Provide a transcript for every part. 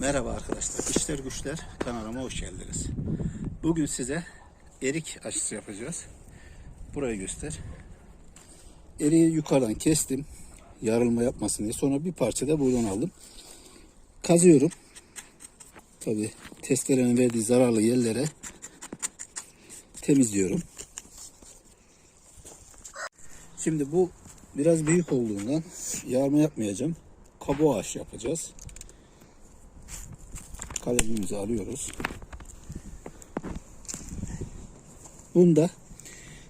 Merhaba arkadaşlar. İşler Güçler kanalıma hoş geldiniz. Bugün size erik aşısı yapacağız. Burayı göster. Eriği yukarıdan kestim. Yarılma yapmasın diye. Sonra bir parça da buradan aldım. Kazıyorum. Tabi testerenin verdiği zararlı yerlere temizliyorum. Şimdi bu biraz büyük olduğundan yarma yapmayacağım. Kabuğu aş yapacağız. Kalemimizi alıyoruz. Bunda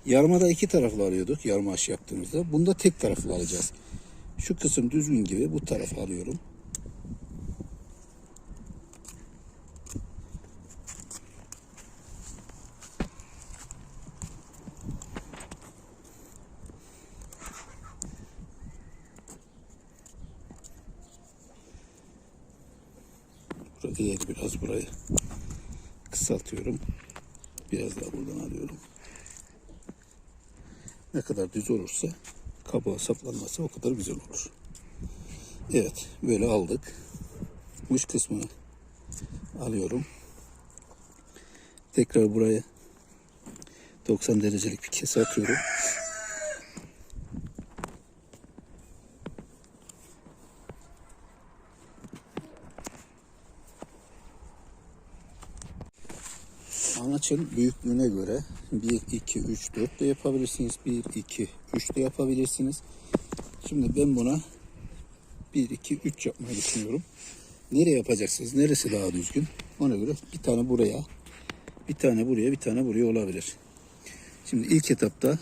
yarmada iki taraflı alıyorduk yarma aşı yaptığımızda. Bunda tek taraflı alacağız. Şu kısım düzgün gibi bu tarafa alıyorum. Eğri biraz burayı kısaltıyorum. Biraz daha buradan alıyorum. Ne kadar düz olursa kabuğa saplanması o kadar güzel olur. Evet böyle aldık. Uç kısmını alıyorum. Tekrar buraya 90 derecelik bir kese atıyorum. Anaçın büyüklüğüne göre 1, 2, 3, 4 de yapabilirsiniz. 1, 2, 3 de yapabilirsiniz. Şimdi ben buna 1, 2, 3 yapmayı düşünüyorum. Nereye yapacaksınız? Neresi daha düzgün? Ona göre bir tane buraya, bir tane buraya, bir tane buraya olabilir. Şimdi ilk etapta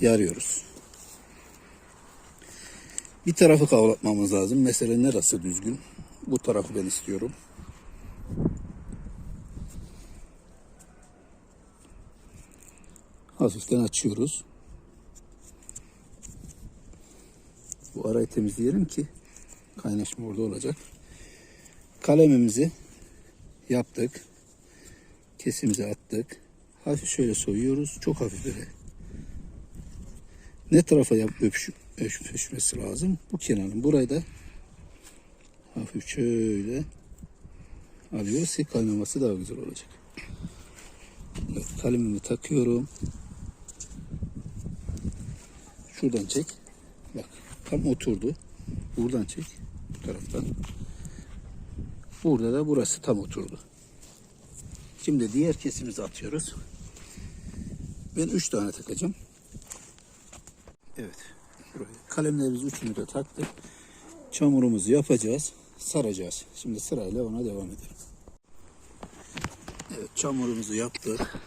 yarıyoruz. Bir tarafı kavlatmamız lazım. Mesela neresi düzgün? Bu tarafı ben istiyorum. Hafiften açıyoruz. Bu arayı temizleyelim ki kaynaşma orada olacak. Kalemimizi yaptık. Kesimizi attık. Hafif şöyle soyuyoruz. Çok hafif böyle. Ne tarafa yap öpüş, öpüşmesi lazım? Bu kenarın. Burayı da hafif şöyle alıyoruz ki kaynaması daha güzel olacak. Evet, kalemimi takıyorum. Şuradan çek. Bak tam oturdu. Buradan çek. Bu taraftan. Burada da burası tam oturdu. Şimdi diğer kesimizi atıyoruz. Ben 3 tane takacağım. Evet. Kalemlerimizi üçünü de taktık. Çamurumuzu yapacağız. Saracağız. Şimdi sırayla ona devam edelim. Evet çamurumuzu yaptık.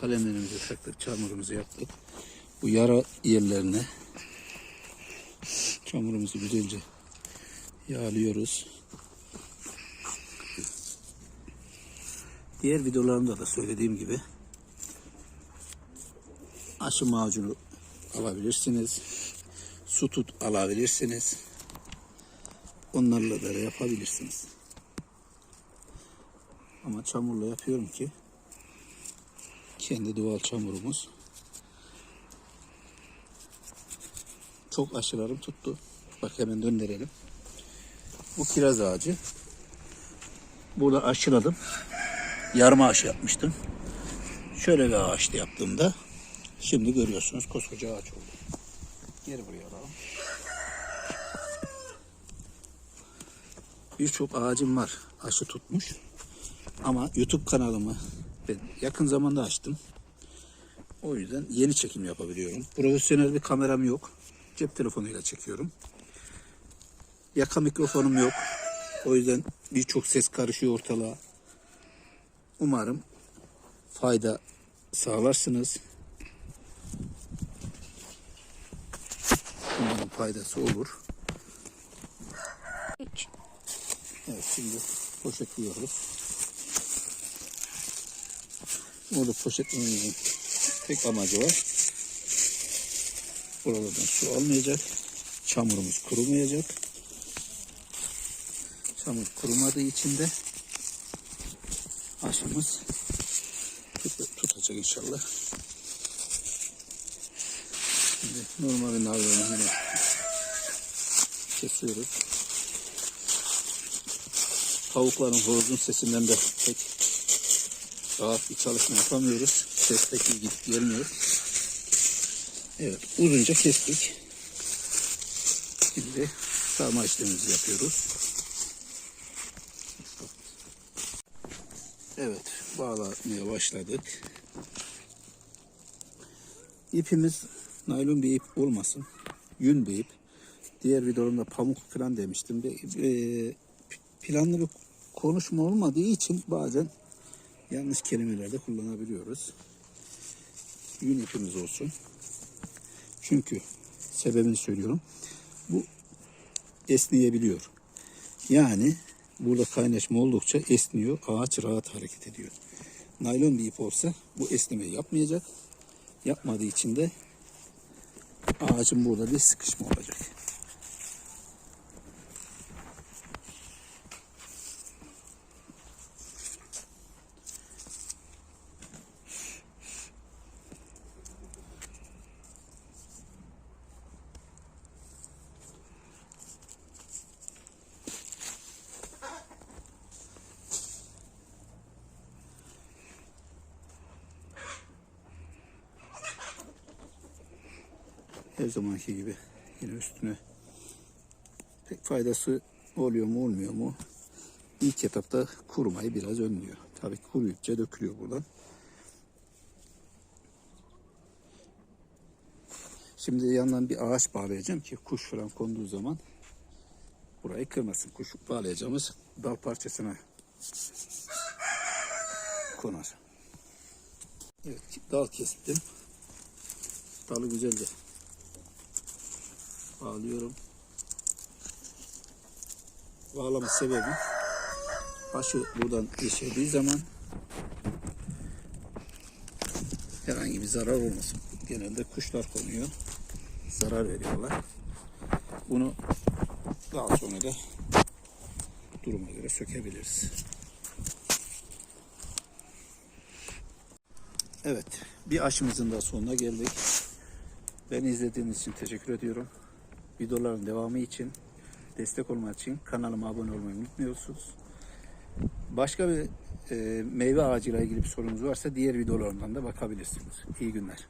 Kalemlerimizi taktık. Çamurumuzu yaptık. Bu yara yerlerine çamurumuzu güzelce yağlıyoruz. Diğer videolarımda da söylediğim gibi aşı macunu alabilirsiniz. Su tut alabilirsiniz. Onlarla da yapabilirsiniz. Ama çamurla yapıyorum ki kendi doğal çamurumuz çok aşılarım tuttu. Bak hemen döndürelim. Bu kiraz ağacı. Burada aşıladım. Yarma aşı yapmıştım. Şöyle bir ağaçta yaptığımda şimdi görüyorsunuz koskoca ağaç oldu. Geri buraya alalım. Birçok ağacım var. Aşı tutmuş. Ama YouTube kanalımı ben yakın zamanda açtım. O yüzden yeni çekim yapabiliyorum. Profesyonel bir kameram yok. Cep telefonuyla çekiyorum. Yaka mikrofonum yok. O yüzden birçok ses karışıyor ortalığa. Umarım fayda sağlarsınız. Umarım faydası olur. Evet şimdi poşetliyoruz. Burada poşetlememizin tek amacı var. Buralardan su almayacak. Çamurumuz kurumayacak. Çamur kurumadığı için de aşımız tut- tutacak inşallah. Şimdi normal nalbanı yine kesiyoruz. Tavukların horozun sesinden de pek rahat bir çalışma yapamıyoruz. Ses pek iyi gelmiyor. Evet uzunca kestik. Şimdi sarma işlemimizi yapıyoruz. Evet bağlamaya başladık. İpimiz naylon bir ip olmasın. Yün bir ip. Diğer videomda pamuk falan demiştim. Bir- e, planlı bir konuşma olmadığı için bazen yanlış kelimelerde kullanabiliyoruz. Yün ipimiz olsun. Çünkü sebebini söylüyorum. Bu esneyebiliyor. Yani burada kaynaşma oldukça esniyor. Ağaç rahat hareket ediyor. Naylon bir ip olsa bu esnemeyi yapmayacak. Yapmadığı için de ağacın burada bir sıkışma olacak. Her zamanki gibi yine üstüne pek faydası oluyor mu olmuyor mu? İlk etapta kurumayı biraz önlüyor. Tabii ki kuruyunca dökülüyor buradan. Şimdi yandan bir ağaç bağlayacağım ki kuş falan konduğu zaman burayı kırmasın. Kuş bağlayacağımız dal parçasına konar. Evet dal kestim. Dalı güzelce bağlıyorum. Bağlama sebebi başı buradan geçirdiği zaman herhangi bir zarar olmasın. Genelde kuşlar konuyor. Zarar veriyorlar. Bunu daha sonra da duruma göre sökebiliriz. Evet, bir aşımızın da sonuna geldik. Beni izlediğiniz için teşekkür ediyorum. Videoların devamı için, destek olmak için kanalıma abone olmayı unutmuyorsunuz. Başka bir e, meyve ağacıyla ilgili bir sorunuz varsa diğer videolarımdan da bakabilirsiniz. İyi günler.